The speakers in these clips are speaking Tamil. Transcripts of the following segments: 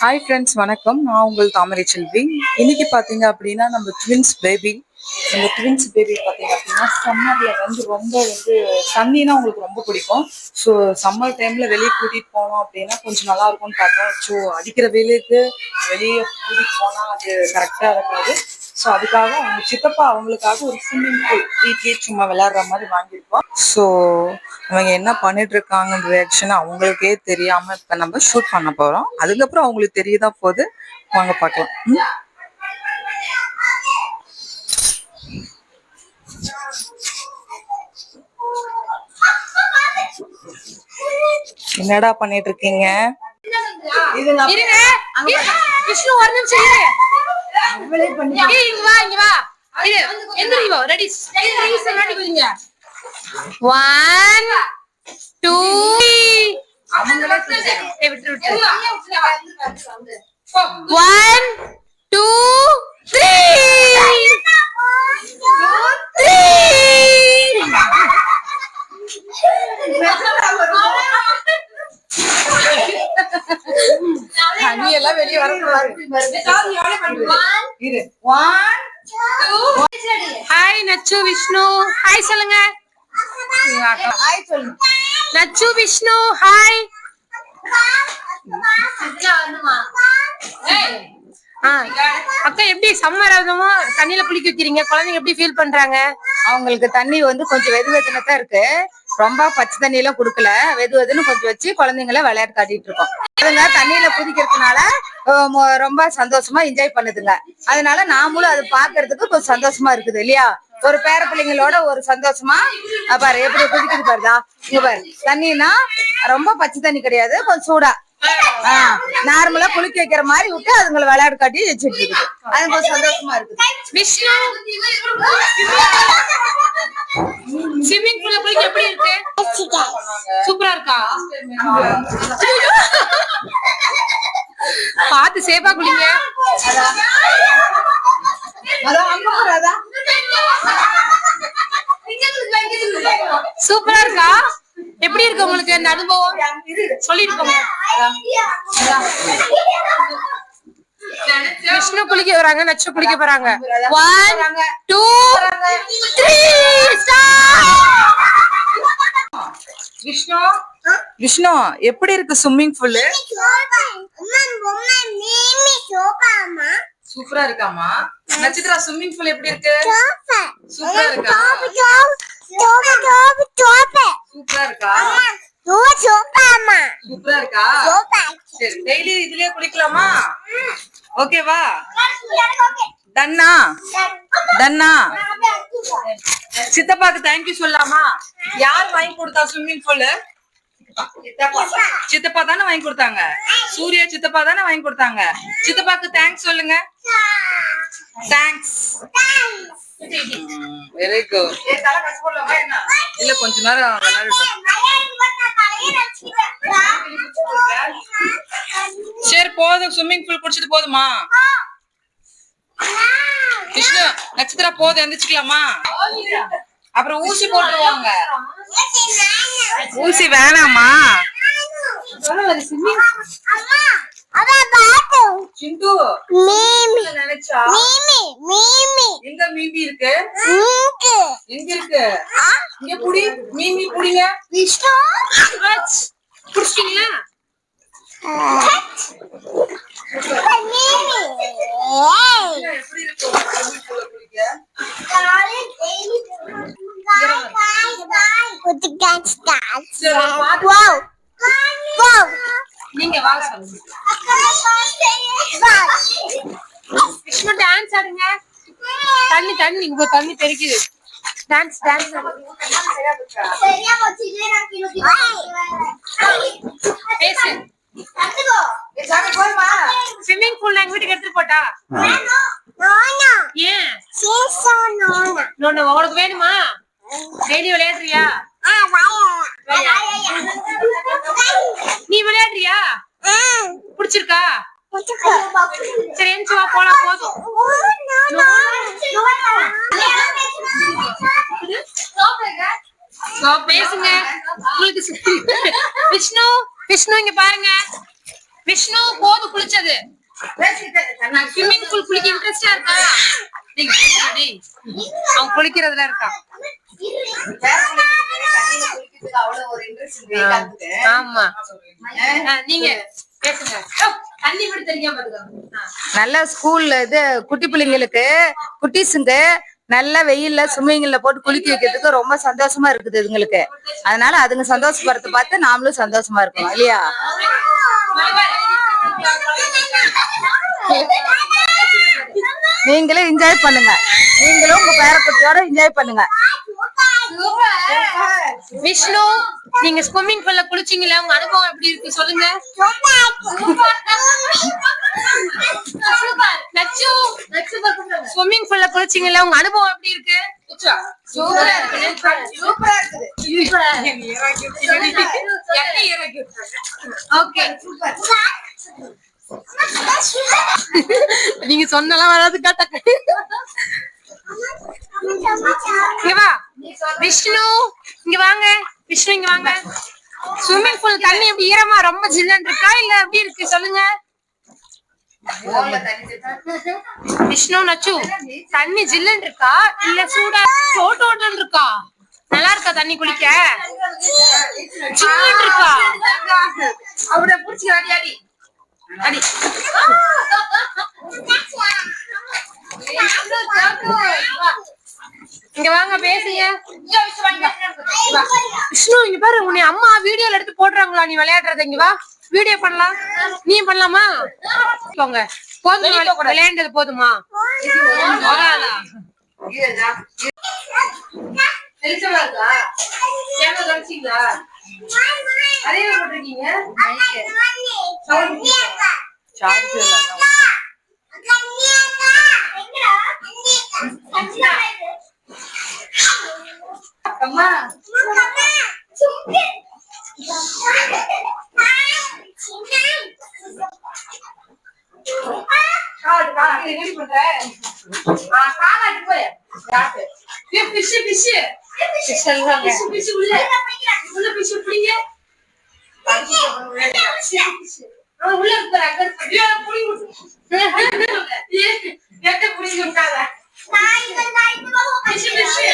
ஹாய் ஃப்ரெண்ட்ஸ் வணக்கம். நான் உங்கள் தாமரை செல்வி. இன்னைக்கு பார்த்தீங்க அப்படின்னா நம்ம ட்வின்ஸ் பேபி நம்ம ட்வின்ஸ் பேபி பார்த்தீங்க அப்படின்னா சம்மரில் வந்து ரொம்ப வந்து தண்ணினா உங்களுக்கு ரொம்ப பிடிக்கும். ஸோ சம்மர் டைம்ல வெளியே கூட்டிட்டு போனோம் அப்படின்னா கொஞ்சம் நல்லா இருக்கும்னு பார்த்தோம். ஸோ அடிக்கிற வெயிலுக்கு வெளியே கூட்டிட்டு போனால் அது கரெக்டாக இருக்காது. ஸோ அதுக்காக அவங்க சித்தப்பா அவங்களுக்காக ஒரு ஸ்விம்மிங் பூல் வீட்லயே சும்மா விளையாடுற மாதிரி வாங்கியிருக்கோம். ஸோ அவங்க என்ன பண்ணிட்டு இருக்காங்க ரியாக்ஷன் அவங்களுக்கே தெரியாம இப்ப நம்ம ஷூட் பண்ண போறோம். அதுக்கப்புறம் அவங்களுக்கு தெரியதா போது வாங்க பார்க்கலாம்? என்னடா பண்ணிட்டு இருக்கீங்க? விஷ்ணு ஒரு நிமிஷம் இங்க வா இங்க வா. இரு எந்திரி வா ரெடி ரெடி குதிங்க ஒன் டூ விட்டு விட்டு. ஒன் டூ த்ரீ தண்ணி எல்லாம் வெளியே வரக்கூடாது. இரு. ஒன் ஹாய் நச்சு விஷ்ணு ஹாய் சொல்லுங்க. ஹாய் சொல்லு. நச்சு விஷ்ணு ஹாய் அக்கா எப்படி சம்மர் ஆகுமோ தண்ணியில குளிக்க வைக்கிறீங்க? குழந்தைங்க எப்படி ஃபீல் பண்றாங்க? அவங்களுக்கு தண்ணி வந்து கொஞ்சம் வெது வெதுன்னு தான் இருக்கு. ரொம்ப பச்சை தண்ணி எல்லாம் குடுக்கல. வெது வெதுன்னு கொஞ்சம் வச்சு குழந்தைங்கள விளையாட்டு காட்டிட்டு இருக்கோம். அதுங்க தண்ணியில குதிக்கிறதுனால ரொம்ப சந்தோஷமா என்ஜாய் பண்ணுதுங்க. அதனால நாமளும் அது பாக்குறதுக்கு கொஞ்சம் சந்தோஷமா இருக்குது இல்லையா? ஒரு பேர பிள்ளைங்களோட ஒரு சந்தோஷமா பாரு எப்படி குதிக்குது பாருதா இங்க பாரு. தண்ணினா ரொம்ப பச்சை தண்ணி கிடையாது கொஞ்சம் சூடா. நார்மலா குளிக்க வைக்கிற மாதிரி விட்டு அதுங்களை விளையாட்டு காட்டி வச்சுட்டு இருக்குது. அது கொஞ்சம் சந்தோஷமா இருக்குது. ஸ்விம்மிங் பூல்ல குளிக்க எப்படி இருக்கு? சூப்பரா இருக்கா? பாத்து சேஃபா குளிங்க. சூப்பரா இருக்கா? எப்படி இருக்கு உங்களுக்கு அந்த அனுபவம்? போங்க விஷ்ணு குளிக்க வராங்க நச்சு குளிக்க போறாங்க one two three Vishnu? Vishnu எப்படி இருக்கு ஸ்விம்மிங் பூல் சூப்பரா இருக்காமா? நட்சத்திரா ஸ்விம்மிங் பூல் எப்படி இருக்கு? சூப்பரா இருக்கா? சூப்பரா இருக்கா? சூப்பரா இருக்கா? சரி டெய்லி இதுலயே குளிக்கலாமா? ஓகேவா தன்னா. தன்னா. சித்தப்பாக்கு தேங்க்யூ சொல்லலாமா யார் வாங்கி கொடுத்தா ஸ்விம்மிங் பூல் சித்தப்பா தானே வாங்கி கொடுத்தாங்க? சூர்யா சித்தப்பா தானே வாங்கி கொடுத்தாங்க? சித்தப்பாக்கு தேங்க்ஸ் சொல்லுங்க. தேங்க்ஸ் வெரி குட் இல்ல கொஞ்ச நேரம் விளையாடட்டும் சரி போதும். ஸ்விம்மிங் பூல் குடிச்சிட்டு போதுமா? விஷ்ணு நட்சத்திரா போதும். எந்திரிச்சுக்கலாமா? அப்புறம் ஊசி போட்டுருவாங்க. ஊசி வேணாமா? சிந்து நினைச்சா? எங்க மீமி இருக்கு? எங்க இருக்கு? இங்க புடி புடிங்க. pool ல குளிக்க? சரி, பாத்து- நீங்க வாங்க. விஷ்ணு டான்ஸ் ஆடுங்க. தண்ணி தண்ணி இங்க தண்ணி தெரிக்குது டான்ஸ் டான்ஸ்? ஸ்விம்மிங் பூல் எங்க வீட்டுக்கு எடுத்துட்டு போட்டா? ஏன்? உனக்கு வேணுமா? டெய்லி விளையாடுறியா? நீ விளையாடுறியா? பிடிச்சிருக்கா? சரி போலாம் போதும். பேசுங்க. உங்களுக்கு விஷ்ணு விஷ்ணு இங்க பாருங்க. விஷ்ணு போது குளிச்சது. ஸ்விம்மிங் பூல் குளிக்க இன்ட்ரெஸ்டா இருக்கா? அவன் குளிக்கிறதுல இருக்கான் ஆமா. நீங்க பேசுங்க. நல்ல ஸ்கூல்ல இது குட்டி பிள்ளைங்களுக்கு குட்டீஸுங்க நல்ல வெயில்ல ஸ்விம்மிங்ல போட்டு குளிக்க வைக்கிறதுக்கு ரொம்ப சந்தோஷமா இருக்குது இதுங்களுக்கு. அதனால அதுங்க சந்தோஷப்படுறத பார்த்து நாமளும் சந்தோஷமா இருக்கணும் இல்லையா? நீங்களும் என்ஜாய் பண்ணுங்க. நீங்களும் உங்க பேரக்குட்டியோட என்ஜாய் பண்ணுங்க. விஷ்ணு நீங்க ஸ்விம்மிங் பூல்ல குளிச்சீங்களா? உங்க அனுபவம் எப்படி இருக்கு? சொல்லுங்க. ஸ்விம்மிங் பூல்ல குளிச்சீங்களா? உங்க அனுபவம் எப்படி இருக்கு? ஓகே. நீங்க சொன்னலாம் வராது காட்ட இங்க வா. விஷ்ணு இங்க வாங்க. விஷ்ணு இங்க வாங்க ஸ்விம்மிங் பூல் தண்ணி எப்படி ஈரமா ரொம்ப ஜில்லுன்னு இருக்கா? இல்ல எப்படி இருக்கு? சொல்லுங்க. விஷ்ணு நச்சு தண்ணி ஜில்லுன்னு இருக்கா? இல்ல சூடா சோட்டு ஓட்டுன்னு இருக்கா? நல்லா இருக்கா தண்ணி குளிக்க? ஜில்லுன்னு இருக்கா? அவட புடிச்சு அடி அடி. அடி. இங்க வாங்க பேசுங்க. விஷ்ணு இங்க பாரு உன்னை அம்மா வீடியோல எடுத்து போடுறாங்களா? நீ விளையாடுறத இங்க வா. வீடியோ பண்ணலாம். நீ பண்ணலாமா? போங்க. போதும் விளையாண்டது போதுமா? சார்ஜர் அம்மா என்னடி பண்ற ஆ, காலாட்டு போய் யாரு பிஷு பிஷு பிஷு பிஷு உள்ள உள்ள பிஷு பிடிங்க அவன் உள்ள இருக்கிற அங்க விட்டு. ஏ, விட்டாத பிஷு பிஷு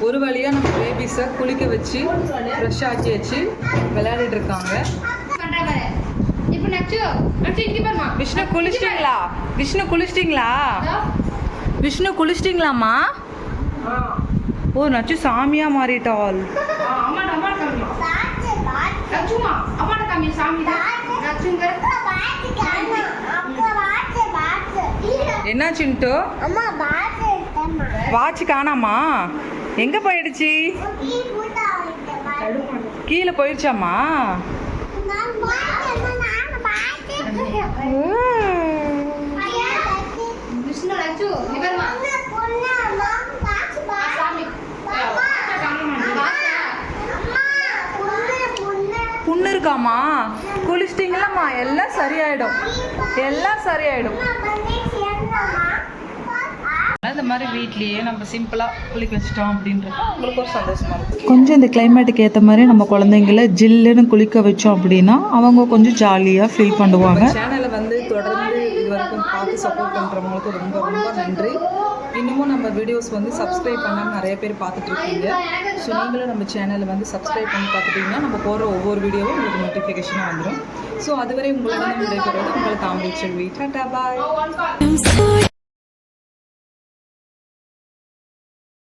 ஒரு வழியா நம்ம பேபிஸை குளிக்க வச்சு ஃப்ரெஷ் ஆக்கி வச்சு விளையாடிட்டு இருக்காங்க இப்ப நச்சு நச்சு இங்க பாருமா விஷ்ணு குளிச்சிட்டிங்களா? விஷ்ணு குளிச்சிட்டிங்களா? விஷ்ணு குளிச்சிட்டிங்களாம்மா? ஓ நச்சு சாமியா மாறிட்டாள். என்னாச்சுன்ட்டு வாட்ச் காணாமா? எங்க போயிடுச்சு? கீழே போயிடுச்சாம்மா விஷ்ணு நச்சு இங்க பாருமா சாமி புண்ணு இருக்காமா குளிச்சிட்டிங்களாம்மா? எல்லாம் சரியாயிடும். எல்லாம் சரியாயிடும். இந்த மாதிரி வீட்லயே நம்ம சிம்பிளா குளிக்க வச்சிட்டோம் அப்படின்றது உங்களுக்கு ஒரு சந்தோஷமா இருக்கும் கொஞ்சம் இந்த கிளைமேட்டுக்கு ஏற்ற மாதிரி நம்ம குழந்தைங்கள ஜில்லுன்னு குளிக்க வச்சோம் அப்படின்னா அவங்க கொஞ்சம் ஜாலியாக ஃபீல் பண்ணுவாங்க. சேனலை வந்து தொடர்ந்து இது வரைக்கும் பார்த்து சப்போர்ட் பண்ணுறவங்களுக்கு ரொம்ப ரொம்ப நன்றி. இன்னமும் நம்ம வீடியோஸ் வந்து சப்ஸ்கிரைப் பண்ணாமல் நிறைய பேர் பார்த்துட்ருக்கீங்க ஸோ நீங்களும் நம்ம சேனலை வந்து சப்ஸ்கிரைப் பண்ணி பார்த்துட்டிங்கன்னா நம்ம போகிற ஒவ்வொரு வீடியோவும் உங்களுக்கு நோட்டிஃபிகேஷனாக வந்துடும் ஸோ அதுவரை உங்களிடம் விடைபெறுவது உங்களை தாமரை செல்வி. டாடா பாய்